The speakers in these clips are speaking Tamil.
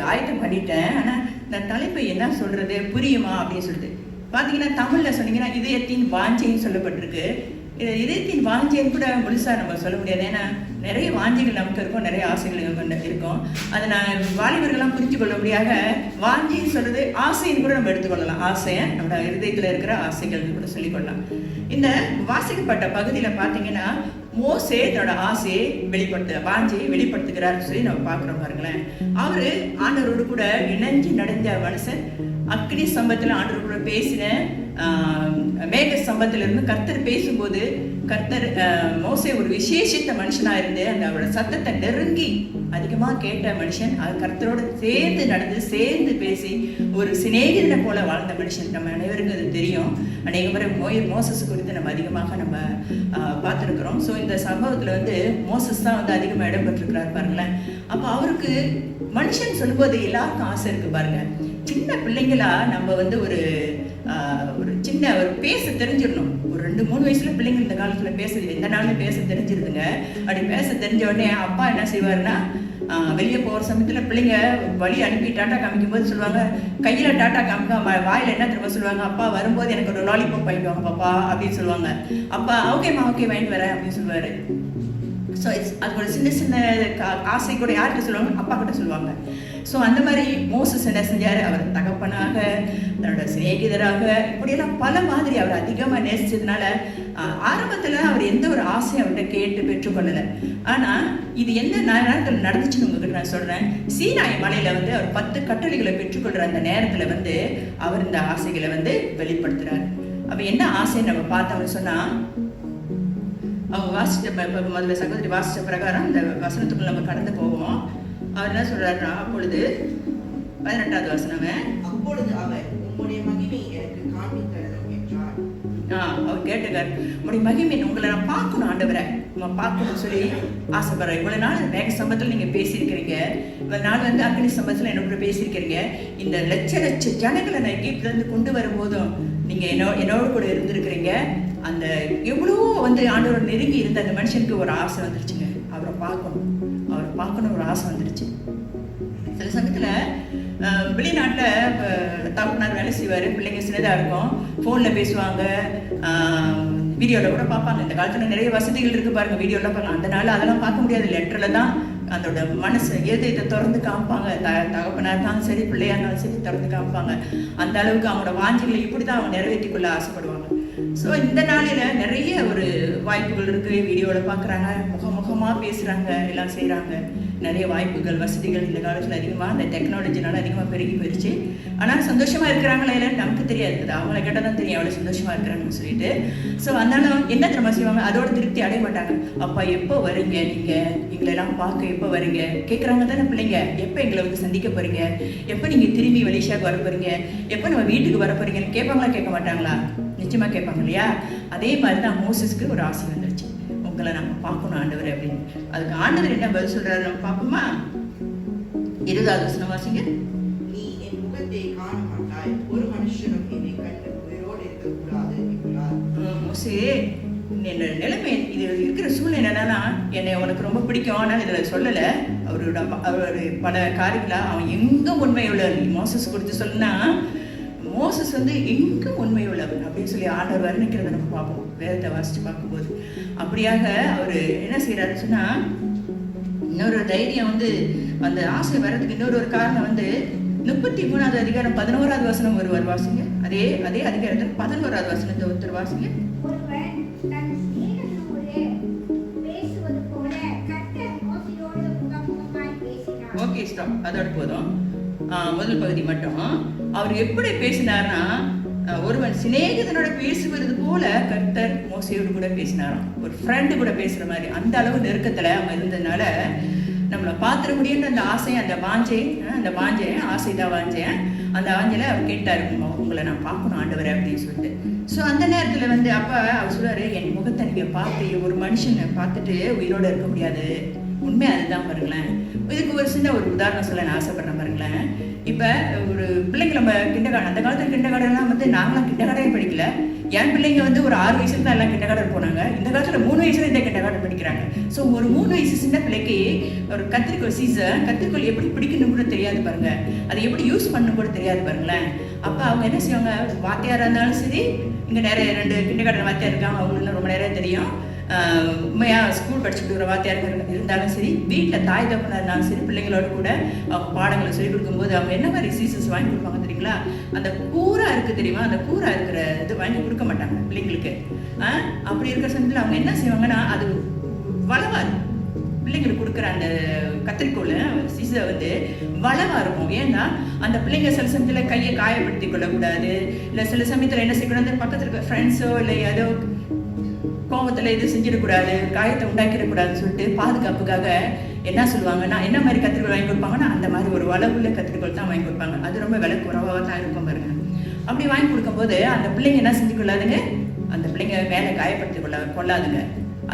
ஆயத்தம் பண்ணிட்டேன். ஆனால் இந்த தலைப்பு என்ன சொல்றது? புரியுமா? அப்படின்னு சொல்லிட்டு. பார்த்தீங்கன்னா தமிழ்ல சொன்னீங்கன்னா இதயத்தின் வாஞ்சைன்னு சொல்லப்பட்டிருக்கு. இதயத்தின் வாஞ்சைன்னு கூட முழுசா நம்ம சொல்ல முடியாது. ஏன்னா நிறைய வாஞ்சைகள் நமக்கு இருக்கும் நிறைய ஆசைகள் கொண்டு இருக்கும். அதை நான் வாலிபர்கள்லாம் புரிஞ்சு முடியாத வாஞ்சின்னு சொல்றது ஆசைன்னு கூட நம்ம எடுத்துக்கொள்ளலாம். ஆசையை நம்ம இருதயத்துல இருக்கிற ஆசைகள் கூட சொல்லிக்கொள்ளலாம். இந்த வாசிக்கப்பட்ட பகுதியில பாத்தீங்கன்னா மோசே தன்னோட ஆசையை வெளிப்படுத்த வாஞ்சையை வெளிப்படுத்துகிறார் சொல்லி நம்ம பார்க்குறோம் பாருங்களேன். அவரு ஆண்டவரோடு கூட இணைஞ்சு நடந்த மனுஷன் அக்னி சம்பத்தில் ஆண்டவர் கூட பேசின மேக சம்பத்திலிருந்து கர்த்தர் பேசும்போது கர்த்தர் மோசை ஒரு விசேஷித்த மனுஷனாக இருந்து அந்த அவரோட சத்தத்தை நெருங்கி அதிகமாக கேட்ட மனுஷன். அது கர்த்தரோடு சேர்ந்து நடந்து சேர்ந்து பேசி ஒரு சிநேகிதனை போல வாழ்ந்த மனுஷன். நம்ம அனைவருக்கும் அது தெரியும். அநேக முறை மோயர் மோசஸ் குறித்து நம்ம அதிகமாக நம்ம பார்த்துருக்குறோம். ஸோ இந்த சம்பவத்தில் வந்து மோசஸ் தான் வந்து அதிகமாக இடம்பெற்றிருக்கிறார் பாருங்களேன். அப்போ அவருக்கு மனுஷன் சொல்லும்போது எல்லாருக்கும் ஆசை இருக்குது பாருங்கள் சின்ன பிள்ளைங்களா நம்ம வந்து ஒரு ஒரு சின்ன ஒரு பேச தெரிஞ்சிடணும். ஒரு ரெண்டு மூணு வயசுல பிள்ளைங்க இந்த காலத்துல பேசுது எந்த நாளும் பேச தெரிஞ்சிருதுங்க. அப்படி பேச தெரிஞ்ச உடனே அப்பா என்ன செய்வாருன்னா வெளியே போகிற சமயத்துல பிள்ளைங்க வழி அனுப்பி டாட்டா காமிக்கும் போது சொல்லுவாங்க கையில டாட்டா காமிக்காம வாயில என்ன திரும்ப சொல்லுவாங்க? அப்பா வரும்போது எனக்கு ஒரு லாலிபாப் வாங்கிட்டு வாங்க பாப்பா அப்படின்னு சொல்லுவாங்க. அப்பா ஓகேம்மா ஓகே வாங்கிட்டு வரேன் அப்படின்னு சொல்லுவாரு. ஸோ இட்ஸ் அது ஒரு சின்ன சின்ன கா- ஆசை கூட யார்கிட்ட சொல்லுவாங்க அப்பா கிட்ட சொல்லுவாங்க. ஸோ அந்த மாதிரி மோசஸ் என்ன செஞ்சார்? அவர் தகப்பனாக தன்னோட சிநேகிதராக இப்படியெல்லாம் பல மாதிரி அவர் அதிகமாக நேசிச்சதுனால ஆரம்பத்தில் அவர் எந்த ஒரு ஆசையும் அவர்கிட்ட கேட்டு பெற்றுக்கொள்ளலை. ஆனால் இது எந்த நேரத்தில் நடந்துச்சுன்னு உங்ககிட்ட நான் சொல்கிறேன் சீனாய் மலையில் வந்து அவர் பத்து கட்டளைகளை பெற்றுக்கொள்கிற அந்த நேரத்தில் வந்து அவர் இந்த ஆசைகளை வந்து வெளிப்படுத்துகிறார் அப்போ என்ன ஆசைன்னு நம்ம பார்த்தோம்னு சொன்னால் அவங்க வாசிச்ச ப- ப- முதல்ல சகோதரி வாசிச்ச பிரகாரம் இந்த வசனத்துக்குள்ள நம்ம கடந்து போவோம். அவர் என்ன சொல்றாருன்னா அப்பொழுது பதினெட்டாவது வசனமே. அப்பொழுது அவர் உம்முடைய மகிமை எனக்கு காண்பித்தரணும் என்றார். ஆ அவர் கேட்டுக்கார் உங்களுடைய மகிமை உங்களை நான் பார்க்கணும் ஆண்டவரை. நம்ம பார்க்கணும்னு சொல்லி ஆசைப்படுறேன். இவ்வளவு நாள் மேக சம்பத்தில் நீங்க பேசியிருக்கிறீங்க. இவ்வளவு நாள் வந்து அக்னி சம்பத்தில் என்னோட பேசியிருக்கிறீங்க. இந்த லட்ச லட்ச ஜனங்களை நான் எகிப்துல இருந்து கொண்டு வரும்போதும் நீங்க என்னோ என்னோட கூட இருந்திருக்கிறீங்க. அந்த எவ்வளோ வந்து ஆண்டவர் நெருங்கி இருந்த அந்த மனுஷனுக்கு ஒரு ஆசை வந்துருச்சுங்க. அவரை பார்க்கணும். அவரை பார்க்கணும் ஒரு ஆசை வந்துருச்சு. சில சமயத்தில் வெளிநாட்டில் தகப்பனார் வேலை செய்வார் பிள்ளைங்க சின்னதாக இருக்கும். ஃபோனில் பேசுவாங்க. வீடியோவில் கூட பார்ப்பாங்க. இந்த காலத்தில் நிறைய வசதிகள் இருக்குது பாருங்கள் வீடியோவில் பார்க்கலாம் அதனால அதெல்லாம் பார்க்க முடியாது. லெட்டரில் தான் அதோட மனசு இதயத்தை திறந்து காமிப்பாங்க. த தகப்பனாக இருந்தாலும் சரி பிள்ளையா இருந்தாலும் சரி திறந்து காமிப்பாங்க. அந்த அளவுக்கு அவங்களோட வாஞ்சிகளை இப்படி தான் அவங்க நிறைவேற்றிக்கொள்ள ஆசைப்படுவாங்க. ஸோ இந்த நாளில் நிறைய ஒரு வாய்ப்புகள் இருக்குது வீடியோவில் பார்க்குறாங்க முகமுகமாக பேசுகிறாங்க எல்லாம் செய்கிறாங்க நிறைய வாய்ப்புகள் வசதிகள் இந்த காலத்தில் அதிகமாக அந்த டெக்னாலஜினால அதிகமாக பெருகி போயிடுச்சு ஆனால் சந்தோஷமாக இருக்கிறாங்களா இல்லைன்னு நமக்கு தெரியாது. அது அவங்கள கேட்டால் தான் தெரியும் அவ்வளோ சந்தோஷமாக இருக்கிறாங்கன்னு சொல்லிட்டு. ஸோ அதனால என்ன திரும்ப செய்வாங்க? அதோட திருப்தி அடைய மாட்டாங்க. அப்பா எப்போ வரீங்க? நீங்கள் எங்களெல்லாம் பார்க்க எப்போ வரீங்க? கேட்குறாங்க தானே பிள்ளைங்க. எப்போ எங்களை வந்து சந்திக்க போறீங்க? எப்போ நீங்கள் திரும்பி வெளிஷாக்கு வர போறீங்க? எப்போ நம்ம வீட்டுக்கு வர போறீங்கன்னு கேட்பாங்களா கேட்க மாட்டாங்களா? நிச்சயமாக கேட்பாங்க இல்லையா? அதே மாதிரி தான் மோசஸ்க்கு ஒரு ஆசை வந்துருச்சு. உங்களை நம்ம பார்க்கணும் ஆண்டவர் அப்படின்னு. அதுக்கு ஆண்டவர் என்ன பதில் சொல்றாரு நம்ம பார்ப்போமா? இருபதாவது வசனம் வாசிங்க. நீ என் முகத்தை காண மாட்டாய் ஒரு மனுஷனும் என்னை கண்டு உயிரோடு இருக்கக்கூடாது என்றார் உம், மோசே என்னோட நிலைமை இது இருக்கிற சூழ்நிலை என்னன்னா என்னை உனக்கு ரொம்ப பிடிக்கும். ஆனால் இதில் சொல்லலை. அவரோட அவர் பல காரியங்களா அவன் எங்க உண்மை உள்ளவர் மோசஸ் கொடுத்து சொல்லுனா மோசஸ் வந்து எங்க உண்மை உள்ளவர் அப்படின்னு சொல்லி ஆண்டவர் வர்ணிக்கிறத நம்ம பார்ப்போம். வேதத்தை வாசிச்சு பார்க்கும்போது. அப்படியாக அவர் என்ன செய்யறாருன்னு சொன்னா இன்னொரு தைரியம் வந்து அந்த ஆசை வர்றதுக்கு இன்னொரு ஒரு காரணம் வந்து முப்பத்தி மூணாவது அதிகாரம் பதினோராவது வசனம் ஒருவர் வாசிங்க. அதே அதே அதிகாரத்தில் பதினோராவது வசனத்தை ஒருத்தர் வாசிங்க. ஓகே ஸ்டாப் அதோட போதும். ஆ, முதல் பகுதி மட்டும். அவர் எப்படி பேசினார்னா ஒருவன் சிநேகிதனோட பேசுவது போல கர்த்தர் மோசையோடு கூட பேசினாராம். ஒரு ஃப்ரெண்டு கூட பேசுற மாதிரி. அந்த அளவு நெருக்கத்துல அவன் இருந்ததுனால நம்மளை பார்த்துட முடியும்னு அந்த ஆசையை அந்த வாஞ்சை அந்த வாஞ்சை ஆசை தான் வாஞ்சேன் அந்த வாஞ்சையில அவர் கேட்டாரு இருக்கும் உங்களை நான் பார்க்கணும் ஆண்டவரே அப்படின்னு சொல்லிட்டு. ஸோ அந்த நேரத்துல வந்து அப்ப அவர் சொல்றாரு என் முகத்தை நீங்க பார்த்து ஒரு மனுஷனை பார்த்துட்டு உயிரோட இருக்க முடியாது. உண்மை அதுதான் பாருங்களேன். இதுக்கு ஒரு சின்ன ஒரு உதாரணம் சொல்ல நான் ஆசைப்படுறேன் பாருங்களேன். இப்போ ஒரு பிள்ளைங்க நம்ம கிண்டகார்டன் அந்த காலத்துல கிண்டகார்டன்லாம் வந்து நாங்களாம் கிண்டகார்டனே படிக்கல. என் பிள்ளைங்க வந்து ஒரு ஆறு வயசுல தான் எல்லாம் கிண்டகார்டன் போனாங்க. இந்த காலத்துல மூணு வயசுல இந்த கிண்டகார்டன் படிக்கிறாங்க. ஸோ ஒரு மூணு வயசு சின்ன பிள்ளைக்கு ஒரு கத்திரிக்கோள் சீசன் கத்திரிக்கோள் எப்படி பிடிக்கணும் கூட தெரியாது பாருங்க. அதை எப்படி யூஸ் பண்ணணும் கூட தெரியாது பாருங்களேன். அப்போ அவங்க என்ன செய்வாங்க? வாத்தியாரா இருந்தாலும் சரி இங்கே நிறைய ரெண்டு கிண்டகார்டன் வாத்தியார் இருக்காங்க. அவங்களுக்கு ரொம்ப நேரம் தெரியும். உண்மையாக ஸ்கூல் படிச்சுட்டு இருக்கிற வாத்தியார்கள் இருந்தாலும் சரி வீட்டில் தாய் தப்பனா இருந்தாலும் சரி பிள்ளைங்களோட கூட அவங்க பாடங்களை சொல்லிக் கொடுக்கும்போது அவங்க என்ன மாதிரி சீசஸ் வாங்கி கொடுப்பாங்க தெரியுங்களா? அந்த கூரா இருக்கு தெரியுமா? அந்த கூரா இருக்கிற இது வாங்கி கொடுக்க மாட்டாங்க பிள்ளைங்களுக்கு. அப்படி இருக்கிற சமயத்தில் அவங்க என்ன செய்வாங்கன்னா அது வளவாது பிள்ளைங்களுக்கு கொடுக்குற அந்த கத்திரிக்கோள் சிசை வந்து வளவா இருக்கும். ஏன்னா அந்த பிள்ளைங்க சில சமயத்தில் கையை காயப்படுத்தி கொள்ளக்கூடாது. இல்லை சில சமயத்தில் என்ன செய்யக்கூடாது? பக்கத்தில் இருக்க ஃப்ரெண்ட்ஸோ இல்லை ஏதோ கோபத்தில் இது செஞ்சிடக்கூடாது காயத்தை உண்டாக்கிடக்கூடாதுன்னு சொல்லிட்டு பாதுகாப்புக்காக என்ன சொல்லுவாங்கன்னா என்ன மாதிரி கத்திரிக்கோள் வாங்கி கொடுப்பாங்கன்னா அந்த மாதிரி ஒரு வளவுள்ள கத்திரிக்கோள் தான் வாங்கி கொடுப்பாங்க. அது ரொம்ப விலை குறைவாக தான் இருக்கும் பாருங்க. அப்படி வாங்கி கொடுக்கும்போது அந்த பிள்ளைங்க என்ன செஞ்சு கொள்ளாதுங்க அந்த பிள்ளைங்க மேலே காயப்படுத்தி கொள்ள கொள்ளாதுங்க.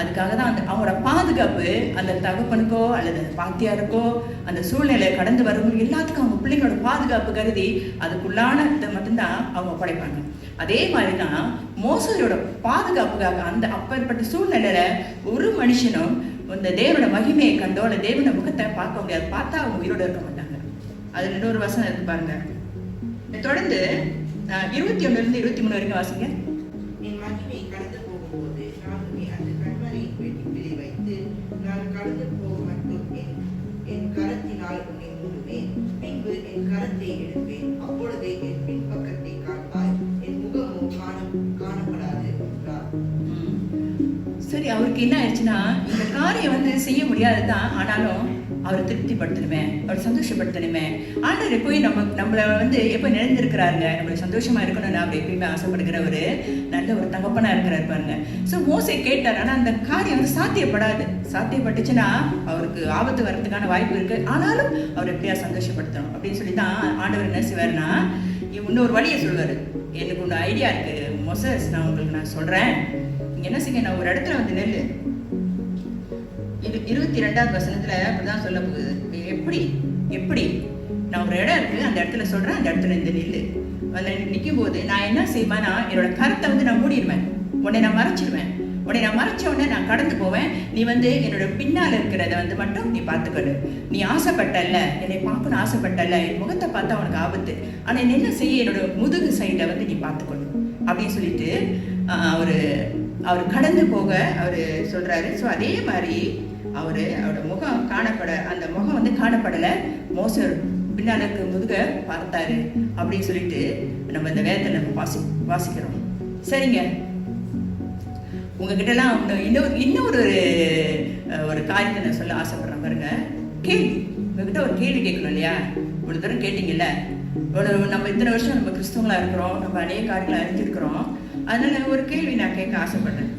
அதுக்காக தான் அந்த அவங்களோட பாதுகாப்பு அந்த தகப்பனுக்கோ அல்லது அந்த பாத்தியாருக்கோ அந்த சூழ்நிலையை கடந்து வரவங்க எல்லாத்துக்கும் அவங்க பிள்ளைங்களோட பாதுகாப்பு கருதி அதுக்குள்ளான இதை மட்டும்தான் அவங்க படைப்பாங்க அதே மாதிரி தான் மோசடியோட பாதுகாப்புக்காக அந்த அப்பேற்பட்ட சூழ்நிலையில ஒரு மனுஷனும் இந்த தேவனோட மகிமையை கண்டோ அல்ல தேவனோட முகத்தை பார்க்க முடியாது. பார்த்தா அவங்க உயிரோட இருக்க மாட்டாங்க. அது இன்னொரு வசனம் இருக்கு பாருங்க. தொடர்ந்து இருபத்தி ஒண்ணுல இருந்து இருபத்தி மூணு வரைக்கும் வாசிங்க. என் எழுப்பேன் அப்பொழுதே என் பின்பக்கத்தை காண்பாய். என் முகமோ காண காணப்படாது என்றார். சரி அவருக்கு என்ன ஆயிடுச்சுன்னா இந்த காரியம் வந்து செய்ய முடியாது தான் ஆனாலும் அவரை திருப்திப்படுத்தணுமே அவரை சந்தோஷப்படுத்தணுமே. ஆண்டவர் போய் நம்ம நம்மளை வந்து எப்போ நினைந்திருக்கிறாருங்க? நம்மளை சந்தோஷமா இருக்கணும்னு அவர் எப்பயுமே ஆசைப்படுகிறவர் நல்ல ஒரு தகப்பனா இருக்கிறார் பாருங்க. ஸோ மோசை கேட்டார் ஆனால் அந்த காரியம் வந்து சாத்தியப்படாது. சாத்தியப்பட்டுச்சுன்னா அவருக்கு ஆபத்து வர்றதுக்கான வாய்ப்பு இருக்கு. ஆனாலும் அவர் எப்படியா சந்தோஷப்படுத்தணும்? அப்படின்னு சொல்லி தான் ஆண்டவர் என்ன செய்வாருன்னா இன்னொரு வழியை சொல்வாரு. எனக்கு ஒன்று ஐடியா இருக்கு. மொசஸ் நான் உங்களுக்கு நான் சொல்றேன். நீங்கள் என்ன செய்யுங்க நான் ஒரு இடத்துல வந்து நெல் இது இருபத்தி ரெண்டாவது வசனத்துல அப்படிதான் சொல்ல போகுது. எப்படி எப்படி? நான் ஒரு இடம் இருக்கு அந்த இடத்துல சொல்றேன் அந்த இடத்துல இந்த நெல் அதில் நிற்கும் போது நான் என்ன செய்வேன்னா என்னோட கருத்தை வந்து நான் மூடிடுவேன். உன்னை நான் மறைச்சிடுவேன் உன்னை நான் மறைச்ச உடனே நான் கடந்து போவேன். நீ வந்து என்னோட பின்னால் இருக்கிறத வந்து மட்டும் நீ பார்த்துக்கணும் நீ ஆசைப்பட்டல்ல என்னை பார்க்கணும் ஆசைப்பட்டல்ல என் முகத்தை பார்த்தா உனக்கு ஆபத்து. ஆனால் என்ன செய்ய என்னோட முதுகு சைடை வந்து நீ பார்த்துக்கணும் அப்படின்னு சொல்லிட்டு அவர் அவர் கடந்து போக அவர் சொல்கிறாரு ஸோ அதே மாதிரி அவர் அவரோட முகம் காணப்பட அந்த முகம் வந்து காணப்படலை. மோசர் பின்னால் இருக்க முதுக பார்த்தாரு. அப்படின்னு சொல்லிட்டு நம்ம இந்த வேதத்தை நம்ம வாசி வாசிக்கிறோம். சரிங்க. உங்ககிட்டலாம் இன்னும் இன்னொரு இன்னொரு ஒரு காரியத்தை நான் சொல்ல ஆசைப்படுறேன் பாருங்க. கேள்வி உங்ககிட்ட ஒரு கேள்வி கேட்கணும் இல்லையா? இவ்வளோ தூரம் கேட்டீங்கல்ல? ஒரு நம்ம இத்தனை வருஷம் நம்ம கிறிஸ்தவங்களா இருக்கிறோம். நம்ம அநேக காரியங்களை அறிஞ்சிருக்கிறோம். அதனால ஒரு கேள்வி நான் கேட்க ஆசைப்படுறேன்.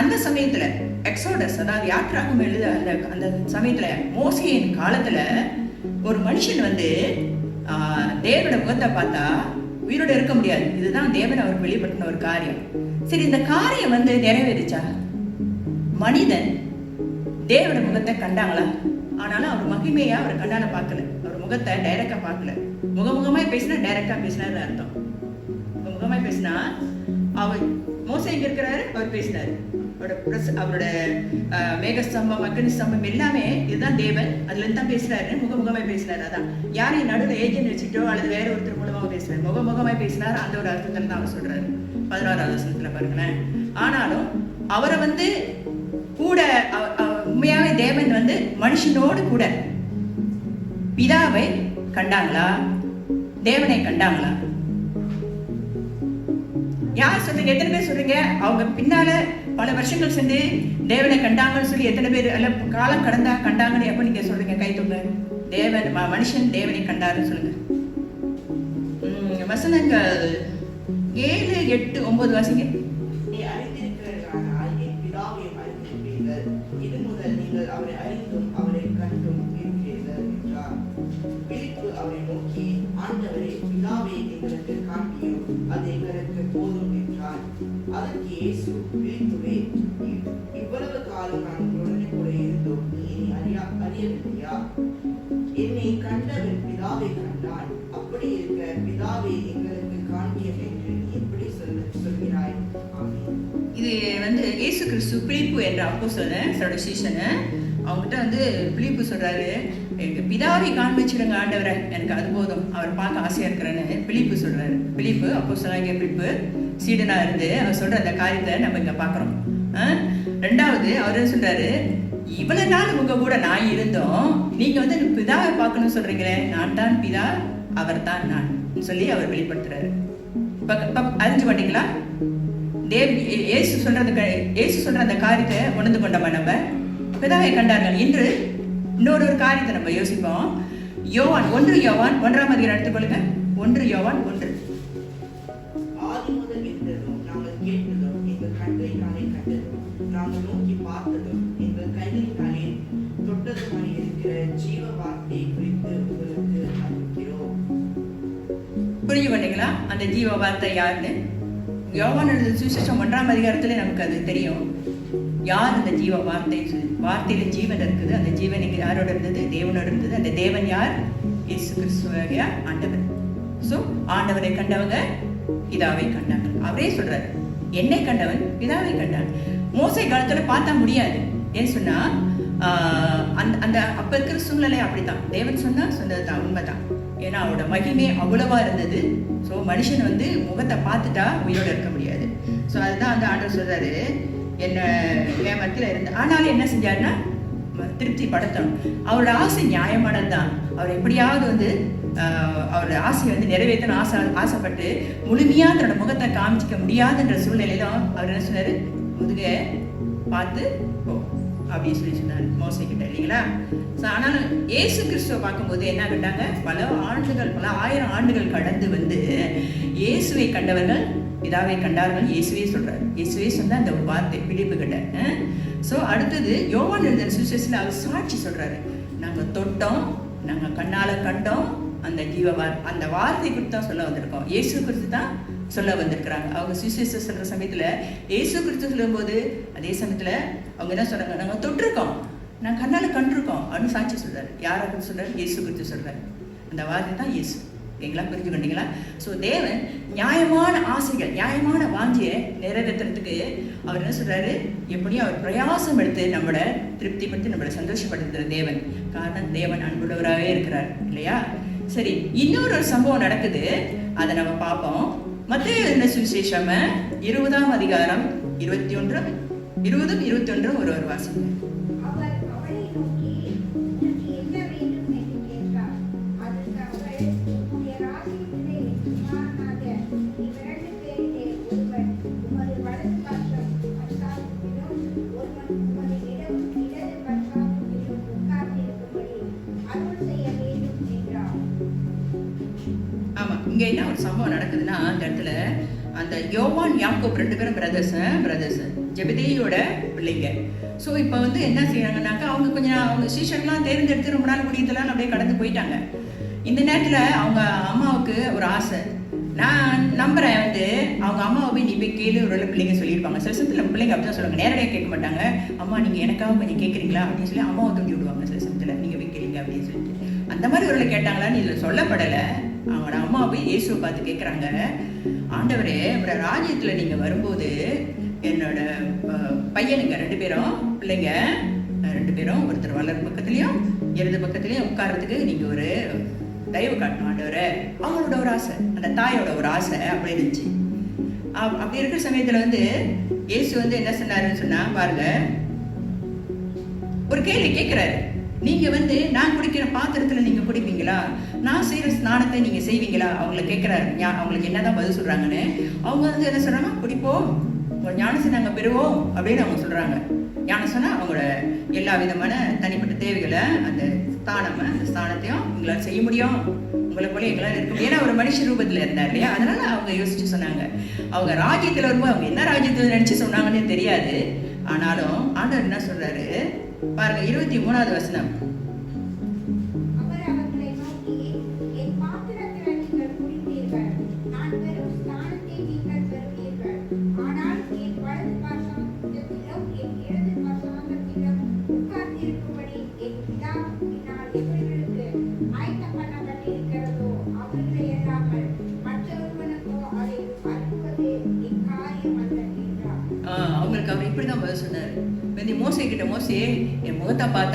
அந்த சமயத்துல எக்ஸோடஸ் அதாவது யாத்ராகம் எழுத அந்த அந்த சமயத்துல மோசியின் காலத்துல ஒரு மனுஷன் வந்து தேவனோட முகத்தை பார்த்தா உயிரோட இருக்க முடியாது. இதுதான் தேவன் அவர் வெளிப்படுத்தின ஒரு காரியம். சரி இந்த காரியம் வந்து நிறைவேறிச்சா? மனிதன் தேவனோட முகத்தை கண்டாங்களா? ஆனாலும் அவர் மகிமையா அவர் கண்ணால பார்க்கல. அவர் முகத்தை டைரக்டா பார்க்கல. முகமுகமாய் பேசினா டைரக்டா பேசினாரு அர்த்தம். முகமாய் பேசினா அவர் மோசம் எங்க இருக்கிறாரு? அவர் பேசினாரு. அவரோட அவரோட மேகஸ்தம்பம் அக்னி ஸ்தம்பம் எல்லாமே இதுதான் தேவன். அதுல இருந்து தான் பேசுறாரு. முகமுகமாய் பேசினாரு அதான். யாரையும் நடுவில் ஏஜென்ட் வச்சுட்டோ அல்லது வேற ஒருத்தர் மூலமாக பேசுறாரு. முகமுகமாய் பேசினார் அந்த ஒரு அர்த்தத்தில் தான் அவர் சொல்றாரு. பதினாறாவது வசனத்துல பாருங்களேன். ஆனாலும் அவரை வந்து கூட உண்மையாவே தேவன் வந்து மனுஷனோடு கூட. பிதாவை கண்டாங்களா? தேவனை கண்டாங்களா? யார் சொல்றீங்க எத்தனை பேர் சொல்றீங்க? அவங்க பின்னால பல வருஷங்கள் சென்று தேவனை கண்டாங்கன்னு சொல்லி எத்தனை பேர் அல்ல காலம் கடந்தா கண்டாங்கன்னு எப்ப நீங்க சொல்றீங்க? கை தூங்க. தேவன் மனுஷன் தேவனை கண்டாருன்னு சொல்லுங்க. வசனங்கள் ஏழு எட்டு ஒன்பது வாசிங்க. காலம் நான் உங்களுடனே கூட இருந்தோம் நீ அறியா அறியவில்லையா என்னை கண்டவன் பிதாவை கண்டான் அப்படி இருக்க பிதாவை எங்களுக்கு காண்பியம் என்று எப்படி சொல்ல சொல்கிறாய் இது வந்து இயேசு கிறிஸ்து பிழிப்பு என்ற அப்போ தன்னோட சீசனை அவங்ககிட்ட வந்து பிழிப்பு சொல்றாரு. எனக்கு பிதாவை காண்பிச்சிடுங்க ஆண்டவரை. எனக்கு அது போதும். அவர் பார்க்க ஆசையா இருக்கிறேன்னு பிழிப்பு சொல்றாரு. பிழிப்பு அப்போ இங்கே பிழிப்பு சீடனா இருந்து அவர் சொல்ற அந்த காரியத்தை நம்ம இங்க பார்க்குறோம். ரெண்டாவது அவர் என்ன சொல்றாரு இவ்வளவு நாள் உங்க கூட நான் இருந்தோம். நீங்க வந்து பிதாவை பார்க்கணும்னு சொல்றீங்களே. நான் தான் பிதா அவர் தான் நான். சொல்லி அவர் வெளிப்படுத்துறாரு. அறிஞ்சு மாட்டீங்களா தேவ் ஏசு சொல்றது க- சொல்ற அந்த காரியத்தை உணர்ந்து கொண்டோமா நம்ம பிதாவை கண்டார்கள். இன்று இன்னொரு ஒரு காரியத்தை நம்ம யோசிப்போம். யோவான் ஒன்று யோவான் ஒன்றாம் அதிகாரம் எடுத்துக்கொள்ளுங்க. ஒன்று யோவான் ஒன்று. புரிஞ்சு பண்ணீங்களா? அந்த ஜீவ வார்த்தை யாருன்னு? யோவான் சுவிசேஷம் ஒன்றாம் அதிகாரத்துல நமக்கு அது தெரியும். யார் அந்த ஜீவ வார்த்தை? வார்த்தையில ஜீவன் இருக்குது. அந்த ஜீவன் இங்க யாரோட இருந்தது? தேவனோட இருந்தது. அந்த தேவன் யார்? இயேசு கிறிஸ்துவாகிய ஆண்டவர். ஸோ ஆண்டவரை கண்டவங்க பிதாவை கண்டாங்க. அவரே சொல்றாரு என்னை கண்டவன் பிதாவை கண்டான். மோசை காலத்துல பார்த்தா முடியாது. ஏன் சொன்னா ஆஹ், அந்த அந்த அப்ப இருக்கிற சூழ்நிலை அப்படித்தான். தேவன் சொன்னா சொன்னதுதான் உண்மைதான். ஏன்னா அவரோட மகிமே அவ்வளவா இருந்தது. ஸோ மனுஷன் வந்து முகத்தை பார்த்துட்டா உயிரோட இருக்க முடியாது. ஸோ அதுதான் அந்த ஆண்டவர் சொல்றாரு. என்ன என் மத்தியில் இருந்து. ஆனாலும் என்ன செஞ்சாருன்னா திருப்தி படுத்தணும். அவரோட ஆசை நியாயமானது தான் அவர் எப்படியாவது வந்து அவரோட ஆசையை வந்து நிறைவேற்றணும். ஆசை ஆசைப்பட்டு முழுமையாக தன்னோட முகத்தை காமிச்சிக்க முடியாதுன்ற தான் அவர் என்ன சொன்னார்? முதுக பார்த்து போ. அப்படின்னு சொல்லி சொன்னார். மோசை கிட்ட இல்லைங்களா? ஸோ ஆனாலும் இயேசு கிறிஸ்துவை பார்க்கும்போது என்ன கண்டாங்க பல ஆண்டுகள் பல ஆயிரம் ஆண்டுகள் கடந்து வந்து இயேசுவை கண்டவர்கள் பிதாவை கண்டார்கள் இயேசுவே சொல்கிறார் இயேசுவே சொன்ன அந்த ஒரு வார்த்தை பிடிப்பு கிட்ட ஸோ அடுத்தது யோவான் எழுதின சுவிசேஷத்தில் அவர் சாட்சி சொல்றாரு. நாங்கள் தொட்டோம் நாங்கள் கண்ணால் கண்டோம் அந்த ஜீவ வார் அந்த வார்த்தை குறித்து தான் சொல்ல வந்திருக்கோம். இயேசு குறித்து தான் சொல்ல வந்திருக்கிறாங்க. அவங்க சுவிசேஷ சொல்ற சமயத்துல இயேசு குறித்து சொல்லும்போது அதே சமயத்துல அவங்க என்ன சொல்றாங்க? நாங்க தொட்டிருக்கோம். நான் கண்ணால கண்டிருக்கோம். அப்படின்னு சாட்சி சொல்றாரு. யாரை குறித்து சொல்றாரு? இயேசு குறித்து சொல்றாரு. அந்த வார்த்தை தான் இயேசு. ஓகேங்களா கொண்டீங்களா? ஸோ தேவன் நியாயமான ஆசைகள் நியாயமான வாஞ்சியை நிறைவேற்றுறதுக்கு அவர் என்ன சொல்றாரு? எப்படியும் அவர் பிரயாசம் எடுத்து நம்மளை திருப்திப்படுத்தி நம்மளை சந்தோஷப்படுத்துகிற தேவன். காரணம் தேவன் அன்புள்ளவராகவே இருக்கிறார். இல்லையா? சரி இன்னொரு ஒரு சம்பவம் நடக்குது. அதை நம்ம பார்ப்போம். மத்திய என்ன சுவிசேஷம்? இருபதாம் அதிகாரம் இருபத்தி ஒன்று இருபதும் இருபத்தி ஒன்றும் ஒரு ஒரு வாசிங்க. இங்கே என்ன ஒரு சம்பவம் நடக்குதுன்னா அந்த இடத்துல அந்த யோவான் யாக்கோப் ரெண்டு பேரும் பிரதர்ஸ் பிரதர்ஸ் ஜெபதேயோட பிள்ளைங்க. ஸோ இப்போ வந்து என்ன செய்யறாங்கன்னாக்கா அவங்க கொஞ்சம் அவங்க சீஷர்லாம் தேர்ந்தெடுத்து ரொம்ப நாள் முடியதெல்லாம் அப்படியே கடந்து போயிட்டாங்க. இந்த நேரத்தில் அவங்க அம்மாவுக்கு ஒரு ஆசை. நான் நம்புறேன் வந்து அவங்க அம்மாவை போய் நீ போய் கேளு ஒரு பிள்ளைங்க சொல்லியிருப்பாங்க. சில சமயத்தில் பிள்ளைங்க அப்படி தான் சொல்லுவாங்க. நேரடியாக கேட்க மாட்டாங்க. அம்மா நீங்கள் எனக்காக கொஞ்சம் கேட்குறீங்களா? அப்படின்னு சொல்லி அம்மாவை தூண்டி விடுவாங்க சில சமயத்தில். நீங்கள் போய் கேளுங்க அப்படின்னு சொல்லிட்டு. அந்த மாதிரி ஒரு கேட்டாங்களான்னு இதில் சொல்லப்படலை. அவனோட அம்மா போய் இயேசுவை பார்த்து கேட்குறாங்க ஆண்டவரே ஒரு ராஜ்யத்தில் நீங்கள் வரும்போது என்னோட பையனுங்க ரெண்டு பேரும் பிள்ளைங்க ரெண்டு பேரும் ஒருத்தர் வலது பக்கத்துலேயும் இடது பக்கத்துலேயும் உட்கார்றதுக்கு நீங்கள் ஒரு தயவு காட்டணும் ஆண்டவர். அவங்களோட ஒரு ஆசை அந்த தாயோட ஒரு ஆசை அப்படி இருந்துச்சு. அப்- அப்படி இருக்கிற சமயத்தில் வந்து இயேசு வந்து என்ன சொன்னாருன்னு சொன்னா பாருங்க. ஒரு கேள்வி கேட்குறாரு நீங்க வந்து நான் குடிக்கிற பாத்திரத்துல நீங்க குடிப்பீங்களா? நான் செய்கிற ஸ்நானத்தை நீங்கள் செய்வீங்களா? அவங்கள கேட்குறாரு ஞா- அவங்களுக்கு என்னதான் பதில் சொல்கிறாங்கன்னு அவங்க வந்து என்ன சொல்கிறாங்க குடிப்போம் உங்க ஞானத்தை நாங்கள் பெறுவோம் அப்படின்னு அவங்க சொல்கிறாங்க ஞானம் சொன்னால் அவங்களோட எல்லா விதமான தனிப்பட்ட தேவைகளை அந்த ஸ்தானம் அந்த ஸ்தானத்தையும் உங்களால் செய்ய முடியும். உங்களை போல எங்களால் இருக்க முடியும் ஏன்னா ஒரு மனுஷ ரூபத்தில் இருந்தார் இல்லையா? அதனால அவங்க யோசிச்சு சொன்னாங்க. அவங்க ராஜ்யத்தில் வரும்போது அவங்க என்ன ராஜ்யத்தில் நினச்சி சொன்னாங்கன்னு தெரியாது. ஆனாலும் ஆண்டவர் என்ன சொல்கிறாரு பாருங்க இருபத்தி மூணாவது வசனம்.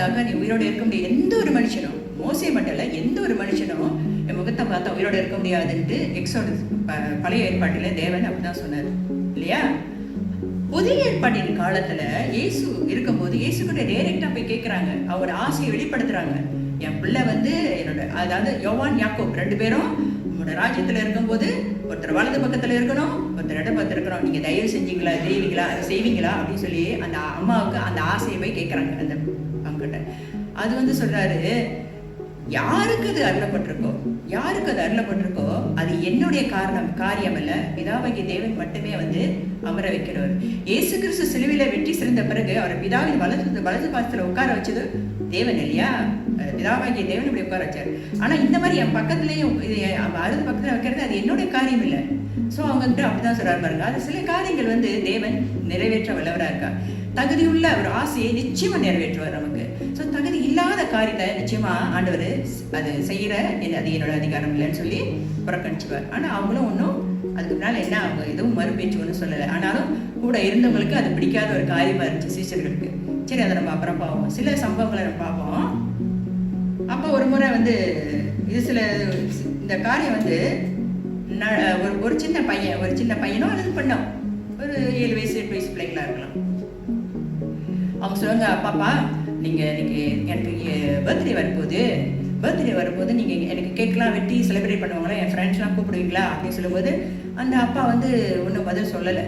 முகத்தை நீ உயிரோட இருக்க முடியாது எந்த ஒரு மனுஷனும் மோசே மட்டும் இல்லை எந்த ஒரு மனுஷனும் என் முகத்தை பார்த்தா உயிரோட இருக்க முடியாதுன்ட்டு எக்ஸோட ப- பழைய ஏற்பாட்டில் தேவன் அப்படிதான் சொன்னார். இல்லையா? புதிய ஏற்பாட்டின் காலத்துல இயேசு இருக்கும்போது இயேசு கிட்ட டைரக்டா போய் கேட்குறாங்க அவரோட ஆசையை வெளிப்படுத்துறாங்க. என் பிள்ளை வந்து என்னோட அதாவது யோவான் யாக்கோப் ரெண்டு பேரும் உங்களோட ராஜ்யத்துல இருக்கும்போது ஒருத்தர் வலது பக்கத்துல இருக்கணும் ஒருத்தர் இடம் பக்கத்துல இருக்கணும். நீங்க தயவு செஞ்சீங்களா செய்வீங்களா அதை செய்வீங்களா அப்படின்னு சொல்லி அந்த அம்மாவுக்கு அந்த ஆசையை போய் கேட்குறாங்க அந்த அது வந்து சொல்றாரு யாருக்கு அது அருளப்பட்டிருக்கோ? யாருக்கு அது அருளப்பட்டிருக்கோ? அது என்னுடைய காரணம் காரியம் அல்ல பிதாவாகிய தேவன் மட்டுமே வந்து அமர வைக்கிறவர். இயேசு கிறிஸ்து சிலுவையில வெற்றி சிறந்த பிறகு அவர் பிதாவின் வலது வலது பாசத்துல உட்கார வச்சது தேவன் இல்லையா? பிதாவாகிய தேவன் இப்படி உட்கார வச்சார். ஆனா இந்த மாதிரி என் பக்கத்துலயும் இது அவ பக்கத்துல வைக்கிறது அது என்னுடைய காரியம் இல்லை. சோ அவங்க கிட்ட அப்படிதான் சொல்றாரு பாருங்க. அது சில காரியங்கள் வந்து தேவன் நிறைவேற்ற வல்லவரா இருக்கா. தகுதியுள்ள ஒரு ஆசையை நிச்சயமா நிறைவேற்றுவார் நமக்கு. ஸோ இல்லாத காரியத்தை நிச்சயமா ஆண்டவர் அது செய்யற என்ன- அது என்னோட அதிகாரம் இல்லைன்னு சொல்லி புறக்கணிச்சுவார் ஆனா அவங்களும் ஒன்றும் அதுக்கு முன்னால என்ன அவங்க எதுவும் மறுபேச்சு ஒன்றும் சொல்லலை. ஆனாலும் கூட இருந்தவங்களுக்கு அது பிடிக்காத ஒரு காரியமா இருந்துச்சு சீசர்களுக்கு சரி அதை நம்ம அப்புறம் பார்ப்போம். சில சம்பவங்களை நம்ம பார்ப்போம். அப்போ ஒரு முறை வந்து இது சில இந்த காரியம் வந்து ந- ஒரு ஒரு சின்ன பையன் ஒரு சின்ன பையனோ அல்லது பண்ணோம் ஒரு ஏழு வயசு எட்டு வயசு பிள்ளைங்களா இருக்கலாம். அவங்க சொல்லுவாங்க பாப்பா நீங்கள் இன்னைக்கு எனக்கு பர்த்டே வரும்போது பர்த்டே வரும்போது நீங்கள் எனக்கு கேக்லாம் வெட்டி செலிப்ரேட் பண்ணுவாங்களா? என் ஃப்ரெண்ட்ஸ்லாம் கூப்பிடுவீங்களா? அப்படின்னு சொல்லும்போது அந்த அப்பா வந்து ஒன்றும் பதில் சொல்லலை.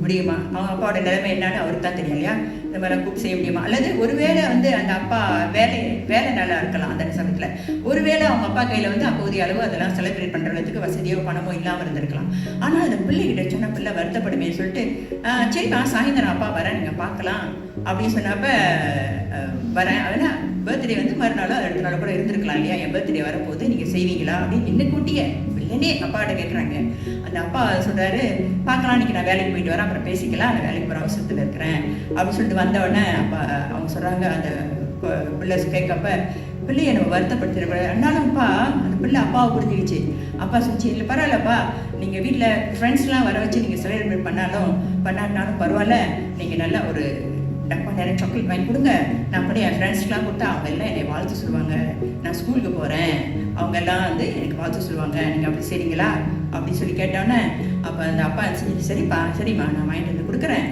முடியுமா? அவங்க அப்பாவோட நிலைமை என்னன்னு அவருக்கு தான் தெரியும் இல்லையா? இந்த மாதிரி கூப்பிட்டு செய்ய முடியுமா? அல்லது ஒருவேளை வந்து அந்த அப்பா வேலை வேலை நல்லா இருக்கலாம் அந்த சமயத்தில். ஒருவேளை அவங்க அப்பா கையில் வந்து அப்போதைய அளவு அதெல்லாம் செலிப்ரேட் பண்ணுறதுக்கு வசதியோ பணமோ இல்லாமல் இருந்திருக்கலாம். ஆனால் அந்த பிள்ளைகிட்ட சொன்ன பிள்ளை வருத்தப்படுமே சொல்லிட்டு "ஆஹ், சரிப்பா சாயந்தரம் அப்பா வரேன் நீங்கள் பார்க்கலாம். அப்படின்னு சொன்னப்ப வரேன். அதனால் பர்த்டே வந்து மறுநாளோ அடுத்த நாள் கூட இருந்திருக்கலாம் இல்லையா? என் பர்த்டே வரப்போது நீங்கள் செய்வீங்களா? அப்படின்னு இன்னும் கூட்டிய இல்லைன்னே அப்பாட்ட கேட்குறாங்க அந்த அப்பா சொல்கிறாரு பார்க்கலாம் இன்னைக்கு நான் வேலைக்கு போயிட்டு வரேன் அப்புறம் பேசிக்கலாம் நான் வேலைக்கு போகிற அவசரத்தில் இருக்கிறேன். அப்படின்னு சொல்லிட்டு வந்த உடனே அப்பா அவங்க சொல்கிறாங்க அந்த பிள்ளை கேட்கப்ப பிள்ளையை நம்ம வருத்தப்படுத்திடக்கூடாது ஆனாலும்ப்பா அந்த பிள்ளை அப்பாவை புரிஞ்சுக்கிச்சு. அப்பா சொல்லிச்சு இல்லை பரவாயில்லப்பா நீங்கள் வீட்டில் ஃப்ரெண்ட்ஸ்லாம் வர வச்சு நீங்கள் செலிப்ரேட் பண்ணாலும் பண்ணாட்டினாலும் பரவாயில்ல. நீங்கள் நல்லா ஒரு டப்பா நிறைய சாக்லேட் வாங்கி கொடுங்க. நான் கூட என் ஃப்ரெண்ட்ஸ்க்கெலாம் கொடுத்தா அவங்க எல்லாம் என்னை வாழ்த்து சொல்லுவாங்க. நான் ஸ்கூலுக்கு போகிறேன் அவங்க எல்லாம் வந்து எனக்கு பார்த்து சொல்லுவாங்க நீங்கள் அப்படி சரிங்களா அப்படின்னு சொல்லி கேட்டோன்னே அப்போ அந்த அப்பா சரி சரிப்பா சரிம்மா நான் வாங்கிட்டு வந்து கொடுக்குறேன்.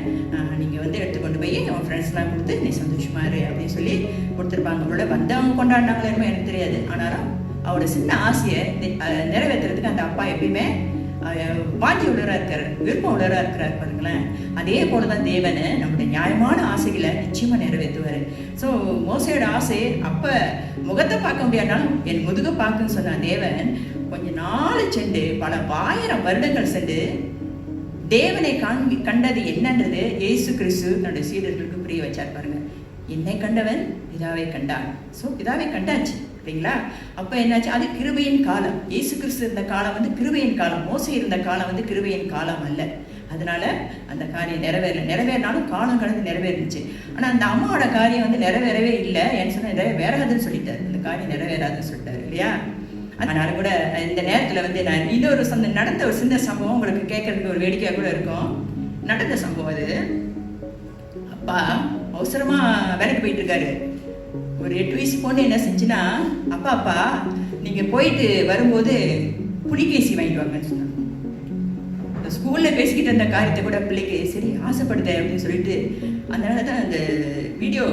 நீங்கள் வந்து எடுத்து கொண்டு போய் உன் ஃப்ரெண்ட்ஸ்லாம் கொடுத்து நீ சந்தோஷமா இரு அப்படின்னு சொல்லி கொடுத்துருப்பாங்க. அவங்களோட வந்தவங்க கொண்டாடினாங்களோ என்னமோ எனக்கு தெரியாது. ஆனாலும் அவரோட சின்ன ஆசையை நிறைவேற்றுறதுக்கு அந்த அப்பா எப்பயுமே வாஞ்சி உள்ளராக இருக்கிற விருப்பம் உள்ளராக இருக்கிறார் பாருங்களேன். அதே போல தான் தேவனை நம்முடைய நியாயமான ஆசைகளை நிச்சயமாக நிறைவேற்றுவார். ஸோ மோசையோட ஆசை அப்போ முகத்தை பார்க்க முடியாட்டாலும் என் முதுக பார்க்குன்னு சொன்ன தேவன் கொஞ்ச நாள் சென்று பல ஆயிரம் வருடங்கள் சென்று தேவனை காண்பி கண்டது என்னன்றது இயேசு கிறிஸ்து தன்னுடைய சீடர்களுக்கு புரிய வச்சார் பாருங்க. என்னை கண்டவன் பிதாவை கண்டான். ஸோ பிதாவை கண்டாச்சு. சரிங்களா அப்போ என்னாச்சு? அது கிருபையின் காலம். இயேசு கிறிஸ்து இருந்த காலம் வந்து கிருபையின் காலம். மோசை இருந்த காலம் வந்து கிருபையின் காலம் அல்ல. அதனால அந்த காரியம் நிறைவேறல நிறைவேறினாலும் காலம் கடந்து நிறைவேறிச்சு. ஆனால் அந்த அம்மாவோட காரியம் வந்து நிறைவேறவே இல்லை. ஏன்னு சொன்னா நிறைவேறாதுன்னு சொல்லிட்டாரு. அந்த காரியம் நிறைவேறாதுன்னு சொல்லிட்டாரு இல்லையா? அதனால கூட இந்த நேரத்துல வந்து நான் இன்னொரு சொந்த நடந்த ஒரு சின்ன சம்பவம் உங்களுக்கு கேட்கறதுக்கு ஒரு வேடிக்கையா கூட இருக்கும். நடந்த சம்பவம் அது. அப்பா அவசரமா வேலைக்கு போயிட்டு இருக்காரு. ஒரு எட்டு வயசு பொண்ணு என்ன செஞ்சுன்னா அப்பா அப்பா நீங்கள் போயிட்டு வரும்போது புலிகேசி வாங்கிட்டு வாங்கன்னு சொன்னாங்க. ஸ்கூலில் பேசிக்கிட்டு இருந்த காரியத்தை கூட பிள்ளைக்கு சரி ஆசைப்படுதேன் அப்படின்னு சொல்லிட்டு அதனால தான் அந்த வீடியோ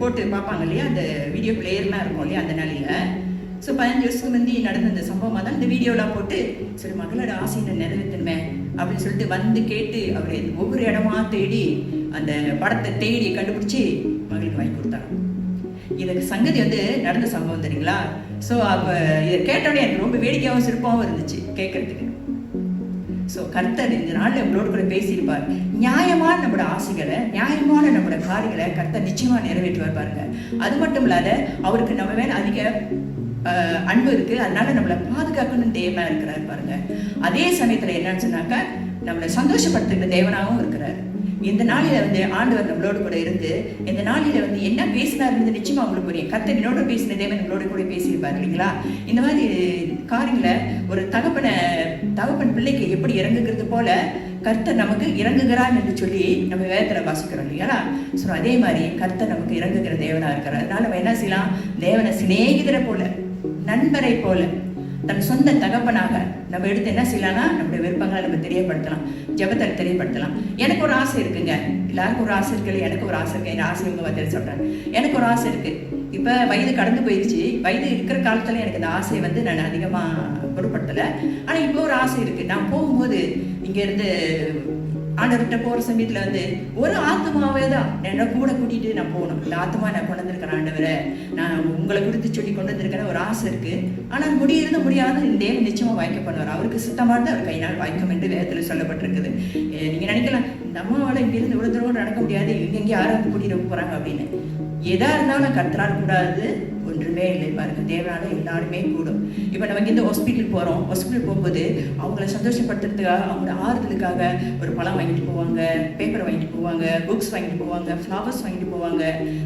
போட்டு பார்ப்பாங்க இல்லையா? அந்த வீடியோ பிளேயர்லாம் இருக்கும் இல்லையா அந்த நாளையில் ஸோ பதினஞ்சு வருஷத்துக்கு முந்தி நடந்த அந்த சம்பவமாக தான் இந்த வீடியோலாம் போட்டு சரி மகளோட ஆசையை நிறைவேற்றணுமே அப்படின்னு சொல்லிட்டு வந்து கேட்டு அவர் ஒவ்வொரு இடமா தேடி அந்த படத்தை தேடி கண்டுபிடிச்சி மகளுக்கு வாங்கி கொடுத்தாங்க. இதுக்கு சங்கதி வந்து நடந்த சம்பவம் தெரியுங்களா? ஸோ அப்போ இதை கேட்டோடனே எனக்கு ரொம்ப வேடிக்கையாகவும் சிறப்பாகவும் இருந்துச்சு கேட்கறதுக்கு ஸோ கர்த்தர் இந்த நாளில் உங்களோட கூட பேசியிருப்பார். நியாயமான நம்மளோட ஆசைகளை நியாயமான நம்மளோட காரியங்களை கர்த்தர் நிச்சயமாக நிறைவேற்றுவார் பாருங்க. அது மட்டும் இல்லாத அவருக்கு நம்ம மேலே அதிக அன்பு இருக்கு. அதனால நம்மளை பாதுகாக்கணும் தேவனா இருக்கிறார் பாருங்க. அதே சமயத்தில் என்னன்னு சொன்னாக்க நம்மளை சந்தோஷப்படுத்துகிற தேவனாகவும் இருக்கிறார். இந்த நாளில வந்து ஆண்டவர் நம்மளோடு கூட இருந்து இந்த நாளில வந்து என்ன பேசினாருன்னு நிச்சயமா உங்களுக்கு புரியும். கத்தை என்னோட பேசின தேவன் நம்மளோட கூட பேசியிருப்பார் இல்லைங்களா? இந்த மாதிரி காரியங்களை ஒரு தகப்பனை தகப்பன் பிள்ளைக்கு எப்படி இறங்குகிறது போல கர்த்தர் நமக்கு இறங்குகிறார் என்று சொல்லி நம்ம வேதத்துல வாசிக்கிறோம் இல்லைங்களா? ஸோ அதே மாதிரி கர்த்தர் நமக்கு இறங்குகிற தேவனா இருக்கிறார். அதனால நம்ம என்ன செய்யலாம்? தேவனை சிநேகிதரை போல நண்பரை போல தன் சொந்த தகப்பனாக நம்ம எடுத்து என்ன செய்யலாம்னா நம்முடைய விருப்பங்களை நம்ம தெரியப்படுத்தலாம். ஜபத்தை தெரியப்படுத்தலாம். எனக்கு ஒரு ஆசை இருக்குங்க. எல்லாருக்கும் ஒரு ஆசை இருக்கு எனக்கு ஒரு ஆசை இருக்கு. என் ஆசை உங்க வந்து சொல்றேன். எனக்கு ஒரு ஆசை இருக்கு. இப்ப வயது கடந்து போயிடுச்சு வயது இருக்கிற காலத்துல எனக்கு இந்த ஆசையை வந்து நான் அதிகமா பொருட்படுத்தலை. ஆனா இப்போ ஒரு ஆசை இருக்கு. நான் போகும்போது இங்க இருந்து ஆண்டவர்கிட்ட போற சமயத்துல வந்து ஒரு ஆத்மாவே தான். கூட கூட்டிட்டு நான் போகணும். இந்த ஆத்மா நான் கொண்டு வந்திருக்கிறேன் ஆண்டவரை. நான் உங்களை குறித்து சொல்லி கொண்டு வந்திருக்கிறேன். ஒரு ஆசை இருக்கு. ஆனா முடியிருந்து முடியாத இந்த தேவன் நிச்சயமா வாய்க்க பண்ணுவார். அவருக்கு சுத்தமானது அவர் கையினால் வாய்க்கும் என்று வேதத்துல சொல்லப்பட்டிருக்குது. நீங்கள் நீங்க நினைக்கலாம் இந்த இங்கிருந்து இவ்வளவு தூரம் நடக்க முடியாது. இங்கே யாரும் கூட்டிகிட்டு கூட்டிட்டு போறாங்க அப்படின்னு. எதா இருந்தாலும் கர்த்தரால் கூடாது. ஒன்றுமே இல்லை பாருங்க. தேவனால எல்லாருமே கூடும். இப்போ நம்ம இந்த ஹாஸ்பிட்டல் போகிறோம் ஹாஸ்பிட்டல் போகும்போது அவங்கள சந்தோஷப்படுத்துறதுக்காக அவங்களோட ஆறுதலுக்காக ஒரு பழம் வாங்கிட்டு போவாங்க பேப்பர் வாங்கிட்டு போவாங்க புக்ஸ் வாங்கிட்டு போவாங்க ஃப்ளவர்ஸ் வாங்கிட்டு போவாங்க.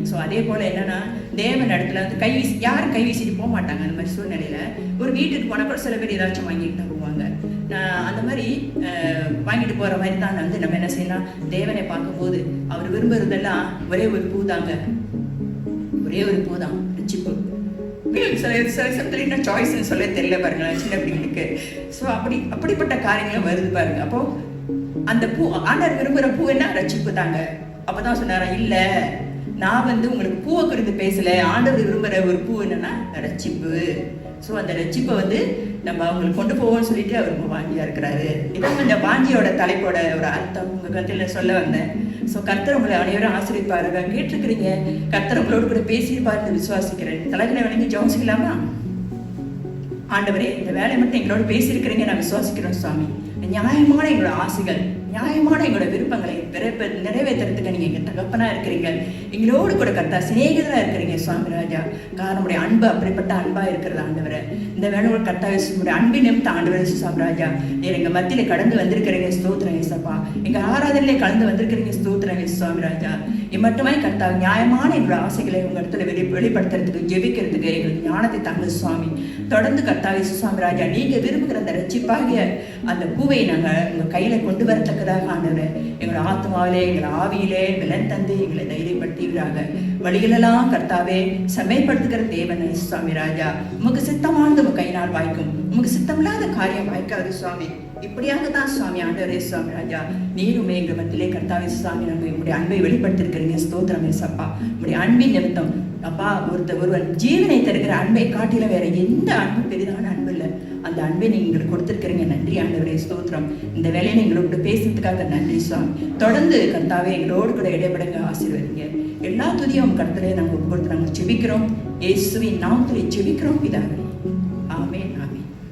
ஸோ அதே போல் என்னன்னா தேவன் இடத்துல வந்து கை வீசி யாரும் கை வீசிட்டு போக மாட்டாங்க. அந்த மாதிரி சூழ்நிலையில ஒரு வீட்டுக்கு போனால் கூட சில பேர் ஏதாச்சும் வாங்கிட்டு தான் போவாங்க. நான் அந்த மாதிரி வாங்கிட்டு போகிற மாதிரி தான் வந்து நம்ம என்ன செய்யலாம்? தேவனை பார்க்கும்போது அவர் விரும்புறதெல்லாம் ஒரே ஒரு பூ தாங்க. ஒரே ஒரு பூ தான். சிப்பு சில சில சமயத்தில் என்ன சொல்ல தெரியல பாருங்களேன் சின்ன பிள்ளைங்களுக்கு. ஸோ அப்படி அப்படிப்பட்ட காரியங்களும் வருது பாருங்க. அப்போ அந்த பூ ஆண்டவர் விரும்புகிற பூ என்ன? ரட்சிப்பு தாங்க. அப்பதான் சொன்னாரா இல்ல நான் வந்து உங்களுக்கு பூவை குறித்து பேசல. ஆண்டவர் விரும்புகிற ஒரு பூ என்னன்னா ரட்சிப்பு. ஸோ அந்த ரட்சிப்பை வந்து நம்ம அவங்களுக்கு கொண்டு போவோம்னு சொல்லிட்டு அவர் ரொம்ப வாஞ்சியா இருக்கிறாரு. இதான் இந்த வாஞ்சியோட தலைப்போட ஒரு அர்த்தம் உங்க கருத்தில் சொல்ல வந்தேன். ஸோ கர்த்தர் உங்களை அனைவரும் ஆசிரியப்பாருங்க கேட்டிருக்கிறீங்க கர்த்தர் உங்களோட கூட பேசியிருப்பாருன்னு விசுவாசிக்கிறேன். தலைகளை வணங்கி ஜோசிக்கலாமா ஆண்டவரே இந்த வேலை மட்டும் எங்களோட பேசியிருக்கிறீங்க நான் விசுவாசிக்கிறோம் சுவாமி. நியாயமான எங்களோட ஆசைகள். நியாயமான எங்களோட விருப்பங்களை பிறப்ப நிறைவேற்றுறதுக்கு நீங்க எங்க தகப்பனா இருக்கிறீங்க. எங்களோடு கூட கர்த்தா சிநேகிதரா இருக்கிறீங்க சுவாமி ராஜா காரணமுடைய அன்பு அப்படிப்பட்ட அன்பா இருக்கிறது ஆண்டவரே. இந்த வேலை கர்த்தா உடைய அன்பின் நிமித்த ஆண்டவர் சுவாமி ராஜா நீர் எங்க மத்தியில கடந்து வந்திருக்கிறீங்க ஸ்தோத்திரம் ஏசப்பா எங்க ஆராதனையிலே கலந்து வந்திருக்கிறீங்க ஸ்தோத்திரம் சுவாமி ராஜா இது மட்டுமே கர்த்தா நியாயமான எங்களோட ஆசைகளை உங்க இடத்துல வெளி வெளிப்படுத்துறதுக்கு ஜெபிக்கிறதுக்கு எங்களுக்கு ஞானத்தை தாங்க சுவாமி. தொடர்ந்து கர்த்தா சுவாமி ராஜா நீங்க விரும்புகிற அந்த ரட்சிப்பாகிய அந்த பூவை நாங்கள் உங்க கையில கொண்டு இருக்கிறதாக ஆண்டவரே எங்களோட ஆத்மாவிலே எங்கள் ஆவியிலே பலன் தந்து எங்களை தைரியப்படுத்துகிறாங்க வழிகளெல்லாம் கர்த்தாவே செம்மைப்படுத்துகிற தேவன் சுவாமி ராஜா. உமக்கு சித்தமானது உங்க கையினால் வாய்க்கும். உமக்கு சித்தமில்லாத காரியம் வாய்க்காது சுவாமி. இப்படியாக தான் சுவாமி ஆண்டவரே சுவாமி ராஜா. நீருமே எங்கள் மத்தியிலே கர்த்தாவே சுவாமி நம்ம உங்களுடைய அன்பை வெளிப்படுத்திருக்கிறீங்க ஸ்தோத்திரம் சப்பா உங்களுடைய அன்பின் நிமித்தம். அப்பா ஒருத்தர் ஒருவன் ஜீவனை தருகிற அன்பை காட்டில வேற எந்த அன்பு பெரிதான அன்பு அந்த அன்பை நீங்க எங்களுக்கு கொடுத்துருக்கிறீங்க. நன்றி ஆண்டவரே ஸ்தோத்திரம். இந்த வேலையை எங்களோட பேசுறதுக்காக நன்றி சுவாமி. தொடர்ந்து கர்த்தாவே எங்களோடு கூட இடைபடுங்க ஆசீர்வதிங்க. எல்லா துதியும் கருத்திலே நாங்கள் ஒப்பு நாங்கள் செபிக்கிறோம். இயேசுவின் நாமத்திலே செபிக்கிறோம் பிதாவே.